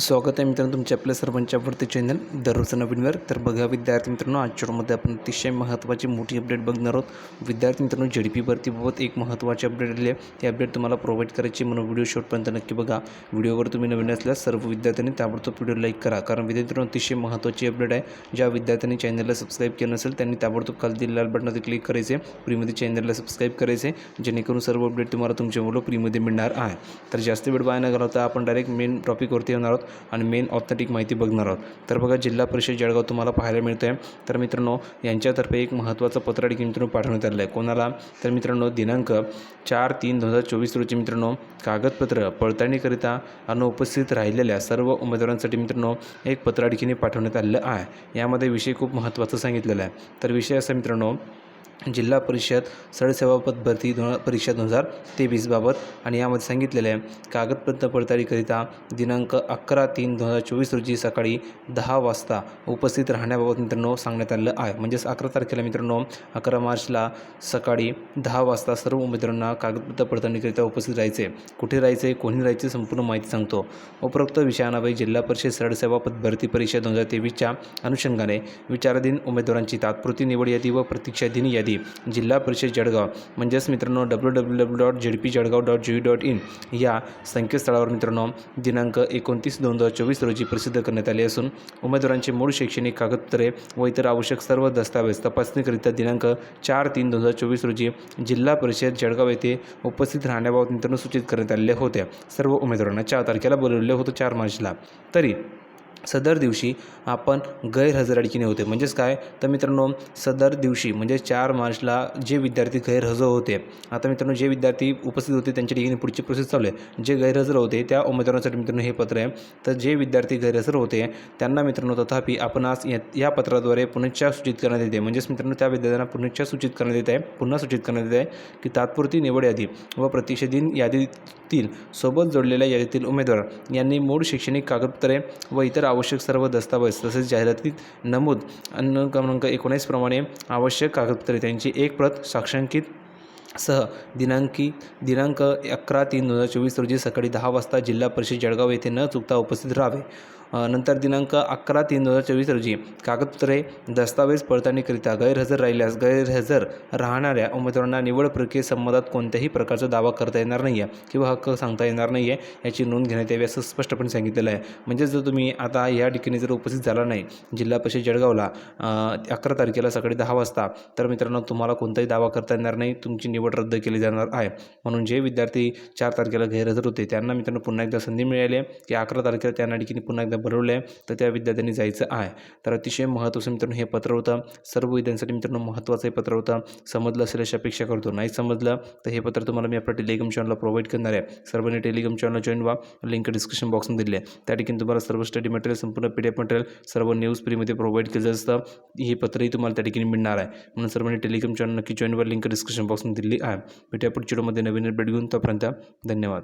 स्वागत आहे मित्रांनो तुमच्या आपल्या सर्वांच्या आवडते चॅनल दररोजचं नवीनवर तर बघा विद्यार्थी मित्रांनो आजच्यामध्ये आपण अतिशय महत्त्वाची मोठी अपडेट बघणार आहोत. विद्यार्थी मित्रांनो जी डी पी भरतीबाबत एक महत्त्वाची अपडेट आली आहे. ती अपडेट तुम्हाला प्रोव्हाइड करायची म्हणून व्हिडिओ शॉर्टपर्यंत नक्की बघा. व्हिडिओवर तुम्ही नवीन असल्यास सर्व विद्यार्थ्यांनी ताबडतोब व्हिडिओ लाईक करा. कारण विद्यार्थ्यांनो अतिशय महत्त्वाची अपडेट आहे. ज्या विद्यार्थ्यांनी चॅनलला सबस्क्राईब केलं नसेल त्यांनी ताबडतोब खाली लाल बटनावर क्लिक करायचे फ्रीमध्ये चॅनलला सबस्क्राईब करायचे जेणेकरून सर्व अपडेट तुम्हाला तुमच्या मुलं फ्रीमध्ये मिळणार आहे. तर जास्त वेळ वाया न घालवता आपण डायरेक्ट मेन टॉपिकवरती येणार आहोत. आणि मेन ऑथेंटिक माहिती बघणार आहोत. तर बघा जिल्हा परिषद जळगाव तुम्हाला पाहायला मिळतं आहे तर मित्रांनो यांच्यातर्फे एक महत्त्वाचं पत्र देखील मित्रांनो पाठवण्यात आलं आहे. कोणाला? तर मित्रांनो दिनांक चार तीन दोन हजार चोवीस रोजी मित्रांनो कागदपत्र पडताळणीकरिता अनुपस्थित राहिलेल्या सर्व उमेदवारांसाठी मित्रांनो एक पत्र पाठवण्यात आलेलं आहे. यामध्ये विषय खूप महत्त्वाचा सांगितलेला आहे. तर विषय असा मित्रांनो जिल्हा परिषद सरसेवा पद भरती दोन परीक्षा दोन हजार तेवीसबाबत आणि यामध्ये सांगितलेलं आहे. कागदपत्र पडताळीकरिता दिनांक अकरा तीन दोन हजार चोवीस रोजी सकाळी दहा वाजता उपस्थित राहण्याबाबत मित्रांनो सांगण्यात आलेलं आहे. म्हणजेच अकरा तारखेला मित्रांनो अकरा मार्चला सकाळी दहा वाजता सर्व उमेदवारांना कागदपत्र पडताळणीकरिता उपस्थित राहायचे. कुठे राहायचे कोणी राहायचे संपूर्ण माहिती सांगतो. उपरोक्त विषयानाबाई जिल्हा परिषद सरसेवा पद भरती परीक्षा दोन हजार तेवीसच्या अनुषंगाने विचाराधीन उमेदवारांची तात्पुरती निवड यादी व प्रतीक्षाधीन यादी जिल्हा परिषद जळगाव. म्हणजेच मित्रांनो W W W dot Z P Jalgaon dot G dot in या संकेतस्थळावर मित्रांनो दिनांक एकोणतीस दोन हजार चोवीस रोजी प्रसिद्ध करण्यात आले असून उमेदवारांची मूळ शैक्षणिक कागदपत्रे व इतर आवश्यक सर्व दस्तावेज तपासणीकरिता दिनांक चार तीन दोन हजार चोवीस रोजी जिल्हा परिषद जळगाव येथे उपस्थित राहण्याबाबत मित्रांनो सूचित करण्यात आलेल्या होत्या. सर्व उमेदवारांना चार तारखेला बोलवले होतं चार मार्चला. तरी सदर दिवशी आपण गैरहजर आणखीने होते. म्हणजेच काय? तर मित्रांनो सदर दिवशी म्हणजे चार मार्चला जे विद्यार्थी गैरहजर होते आता मित्रांनो जे विद्यार्थी उपस्थित होते त्यांच्या ठिकाणी पुढची प्रोसेस चालू आहे. जे गैरहजर होते त्या उमेदवारांसाठी मित्रांनो हे पत्र आहे. तर जे विद्यार्थी गैरहजर होते त्यांना मित्रांनो तथापि आपण आज या या पत्राद्वारे पुनश्च सूचित करण्यात येते. म्हणजेच मित्रांनो त्या विद्यार्थ्यांना पुनश्च सूचित करण्यात येत आहे पुन्हा सूचित करण्यात येत आहे की तात्पुरती निवड यादी व प्रतिषेधीन यादीतील सोबत जोडलेल्या यादीतील उमेदवार यांनी मूळ शैक्षणिक कागदपत्रे व इतर आवश्यक सर्व दस्तावेज तसेच जाहिरातीत नमूद अन्न क्रमांक एकोणीसप्रमाणे आवश्यक कागदपत्रे त्यांची एक प्रत साक्षांकित सह दिनांकी दिनांक अकरा तीन दोन हजार चोवीस रोजी सकाळी दहा वाजता जिल्हा परिषद जळगाव येथे न चुकता उपस्थित राहावे. नंतर दिनांक अकरा तीन दोन हजार चोवीस रोजी कागदपत्रे दस्तावेज पडताळणीकरिता गैरहजर राहिल्यास गैरहजर राहणाऱ्या उमेदवारांना निवड प्रक्रियेसंबंधात कोणत्याही प्रकारचा दावा करता येणार नाही आहे किंवा हक्क सांगता येणार नाही आहे याची नोंद घेण्यात यावी असं स्पष्टपणे सांगितलेलं आहे. म्हणजे जर तुम्ही आता या ठिकाणी जर उपस्थित झाला नाही जिल्हा परिषद जळगावला अकरा तारखेला सकाळी दहा वाजता तर मित्रांनो तुम्हाला कोणताही दावा करता येणार नाही. तुमची निवड रद्द केली जाणार आहे. म्हणून जे विद्यार्थी चार तारखेला गैरहजर होते त्यांना मित्रांनो पुन्हा एकदा संधी मिळाली आहे. की अकरा तारखेला त्यांना ठिकाणी पुन्हा एकदा भरवलं आहे तर त्या विद्यार्थ्यांनी जायचं आहे. तर अतिशय महत्त्वाचं मित्रांनो हे पत्र होतं. सर्व विद्यार्थ्यांसाठी मित्रांनो महत्त्वाचं हे पत्र होतं. समजलं असेल अशी अपेक्षा करतो. नाही समजलं तर हे पत्र तुम्हाला मी आपल्या टेलिग्राम चॅनलला प्रोव्हाइड करणार आहे. सर्वांनी टेलिग्राम चॅनल जॉईन व्हा. लिंक डिस्क्रिप्शन बॉक्समध्ये दिली आहे. त्या ठिकाणी तुम्हाला सर्व स्टडी मटेरियल संपूर्ण पी डी एफ मटेरियल सर्व न्यूज फ्रीमध्ये प्रोव्हाइड केलं असतं. हे पत्रही तुम्हाला त्या ठिकाणी मिळणार आहे. म्हणून सर्वांनी टेलिग्राम चॅनल नक्की जॉईन व्हा. लिंक डिस्क्रिप्शन बॉक्समध्ये दिली आहे. भेटूया पुढच्या व्हिडिओमध्ये. नवीन अपडेट घेऊन तोपर्यंत धन्यवाद.